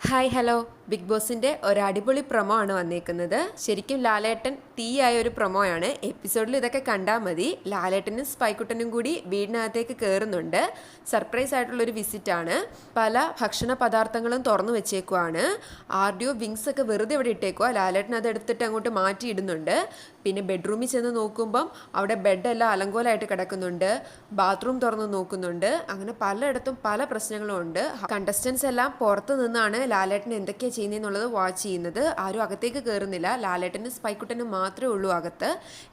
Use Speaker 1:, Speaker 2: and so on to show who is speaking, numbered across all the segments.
Speaker 1: Hi hello big ബോസിന്റെ ഒരടിപൊളി promo ആണ് വന്നേക്കുന്നത്. ശരിക്കും ലാലേട്ടൻ തീയായ ഒരു പ്രൊമോ ആണ്. എപ്പിസോഡിൽ ഇതൊക്കെ കണ്ടാൽ മതി. ലാലേട്ടനും സ്പൈക്കുട്ടനും കൂടി വീടിനകത്തേക്ക് കയറുന്നുണ്ട് സർപ്രൈസ് ആയിട്ടുള്ള ഒരു വിസിറ്റ് ആണ്. പല ഭക്ഷണ പദാർത്ഥങ്ങളും തുറന്നു വെച്ചേക്കുവാണ്. ആർഡിയോ വിങ്സ് ഒക്കെ വെറുതെ ഇവിടെ ഇട്ടേക്കുക ലാലേട്ടൻ അത് എടുത്തിട്ട് അങ്ങോട്ട് മാറ്റിയിടുന്നുണ്ട്. പിന്നെ ബെഡ്റൂമിൽ ചെന്ന് നോക്കുമ്പം അവിടെ ബെഡെല്ലാം അലങ്കോലമായിട്ട് കിടക്കുന്നുണ്ട്. ബാത്റൂം തുറന്ന് നോക്കുന്നുണ്ട്. അങ്ങനെ പലയിടത്തും പല പ്രശ്നങ്ങളും ഉണ്ട്. കണ്ടസ്റ്റൻസ് എല്ലാം പുറത്ത് നിന്നാണ് ലാലേട്ടൻ എന്തൊക്കെയാണ് ചെയ്യുന്നതെന്നുള്ളത് വാച്ച് ചെയ്യുന്നത്. ആരും അകത്തേക്ക് കയറുന്നില്ല ലാലേട്ടനും സ്പൈക്കുട്ടനും മാത്രമേ ഉള്ളൂ അകത്ത്.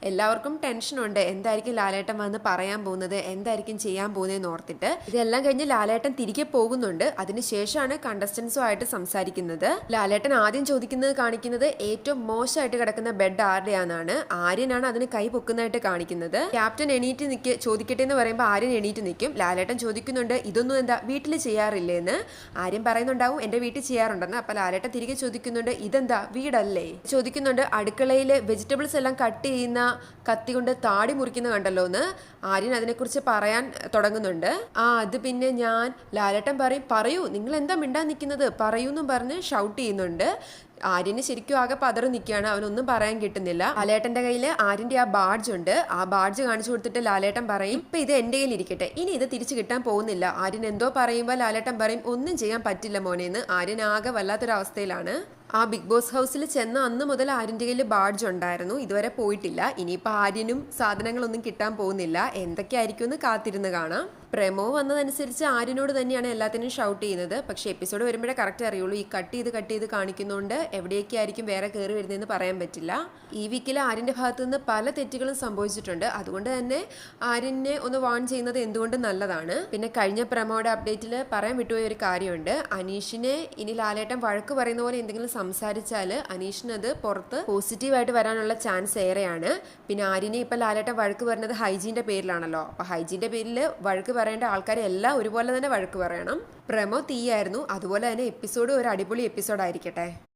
Speaker 1: എല്ലാവർക്കും ടെൻഷനുണ്ട് എന്തായിരിക്കും ലാലേട്ടൻ വന്ന് പറയാൻ പോകുന്നത്? എന്തായിരിക്കും ചെയ്യാൻ പോകുന്നതെന്ന് ഓർത്തിട്ട്. ഇതെല്ലാം കഴിഞ്ഞ് ലാലേട്ടൻ തിരികെ പോകുന്നുണ്ട്. അതിനുശേഷമാണ് കണ്ടസ്റ്റൻസുമായിട്ട് സംസാരിക്കുന്നത്. ലാലേട്ടൻ ആദ്യം ചോദിക്കുന്നത് കാണിക്കുന്നത് ഏറ്റവും മോശമായിട്ട് കിടക്കുന്ന ബെഡ് ആരുടെയാണെന്നാണ്. ആര്യനാണ് അതിന് കൈ പൊക്കുന്നതായിട്ട് കാണിക്കുന്നത്. ക്യാപ്റ്റൻ എണീറ്റ് നിൽക്ക് ചോദിക്കട്ടെ എന്ന് പറയുമ്പോൾ ആര്യൻ എണീറ്റ് നിൽക്കും ലാലേട്ടൻ ചോദിക്കുന്നുണ്ട് ഇതൊന്നും എന്താ വീട്ടിൽ ചെയ്യാറില്ലേ എന്ന് ആര്യൻ പറയുന്നുണ്ടാവും എന്റെ വീട്ടിൽ ചെയ്യാറുണ്ടെന്ന്. അപ്പോൾ ലാലേട്ടൻ തിരികെ ചോദിക്കുന്നുണ്ട് ഇതെന്താ? വീടല്ലേ? ചോദിക്കുന്നുണ്ട് അടുക്കളയിൽ വെജിറ്റബിൾസ് എല്ലാം കട്ട് ചെയ്യുന്ന കത്തി കൊണ്ട് താടി മുറിക്കുന്ന കണ്ടല്ലോ എന്ന്. ആര്യൻ അതിനെക്കുറിച്ച് പറയാൻ തുടങ്ങുന്നുണ്ട്. ആ അത് പിന്നെ ഞാൻ ലാലേട്ടൻ പറയും പറയൂ നിങ്ങൾ എന്താ മിണ്ടാൻ നിൽക്കുന്നത്? പറയൂ എന്നും പറഞ്ഞ് ഷൗട്ട് ചെയ്യുന്നുണ്ട്. ആര്യന് ശരിക്കും ആകെ പതറി നിൽക്കുകയാണ് അവനൊന്നും പറയാൻ കിട്ടുന്നില്ല. ലാലേട്ടന്റെ കയ്യിൽ ആര്യന്റെ ആ ബാഡ്ജ് ഉണ്ട്. ആ ബാഡ്ജ് കാണിച്ചു കൊടുത്തിട്ട് ലാലേട്ടൻ പറയും ഇപ്പൊ ഇത് എന്റെ കയ്യിൽ ഇരിക്കട്ടെ. ഇനി ഇത് തിരിച്ചു കിട്ടാൻ പോകുന്നില്ല. ആര്യൻ എന്തോ പറയുമ്പോൾ ലാലേട്ടൻ പറയും ഒന്നും ചെയ്യാൻ പറ്റില്ല മോനെന്ന് ആര്യൻ ആകെ വല്ലാത്തൊരവസ്ഥയിലാണ്. ആ ബിഗ് ബോസ് ഹൗസിൽ ചെന്ന അന്ന് മുതൽ ആര്യന്റെ കയ്യിൽ ബാഡ്ജ് ഉണ്ടായിരുന്നു. ഇതുവരെ പോയിട്ടില്ല. ഇനിയിപ്പോൾ ആര്യനും സാധനങ്ങളൊന്നും കിട്ടാൻ പോകുന്നില്ല. എന്തൊക്കെയായിരിക്കും എന്ന് കാത്തിരുന്ന് കാണാം. പ്രമോ വന്നതനുസരിച്ച് ആര്യനോട് തന്നെയാണ് എല്ലാത്തിനും ഷൗട്ട് ചെയ്യുന്നത്. പക്ഷേ എപ്പിസോഡ് വരുമ്പോഴേ കറക്റ്റ് അറിയുള്ളൂ. ഈ കട്ട് ചെയ്ത് കട്ട് ചെയ്ത് കാണിക്കുന്നതുകൊണ്ട് എവിടെയൊക്കെ ആയിരിക്കും വേറെ കയറി വരുന്നതെന്ന് പറയാൻ പറ്റില്ല. ഈ വീക്കിൽ ആര്യന്റെ ഭാഗത്തു നിന്ന് പല തെറ്റുകളും സംഭവിച്ചിട്ടുണ്ട്. അതുകൊണ്ട് തന്നെ ആര്യനെ ഒന്ന് വാൺ ചെയ്യുന്നത് എന്തുകൊണ്ടും നല്ലതാണ്? പിന്നെ കഴിഞ്ഞ പ്രമോയുടെ അപ്ഡേറ്റിൽ പറയാൻ വിട്ടുപോയ ഒരു കാര്യമുണ്ട്. അനീഷിനെ ഇനി ലാലേട്ടൻ വഴക്ക് പറയുന്ന പോലെ എന്തെങ്കിലും സംസാരിച്ചാൽ അനീഷിന് അത് പുറത്ത് പോസിറ്റീവായിട്ട് വരാനുള്ള ചാൻസ് ഏറെയാണ്. പിന്നെ ആര്യനെ ഇപ്പം ലാലേട്ടൻ വഴക്ക് പറയുന്നത് ഹൈജീന്റെ പേരിലാണല്ലോ. അപ്പോൾ ഹൈജീന്റെ പേരിൽ വഴക്ക് പറയേണ്ട ആൾക്കാരെ എല്ലാം ഒരുപോലെ തന്നെ വഴക്ക് പറയണം. പ്രമോ തീയായിരുന്നു. അതുപോലെ തന്നെ എപ്പിസോഡ് ഒരു അടിപൊളി എപ്പിസോഡ് ആയിരിക്കട്ടെ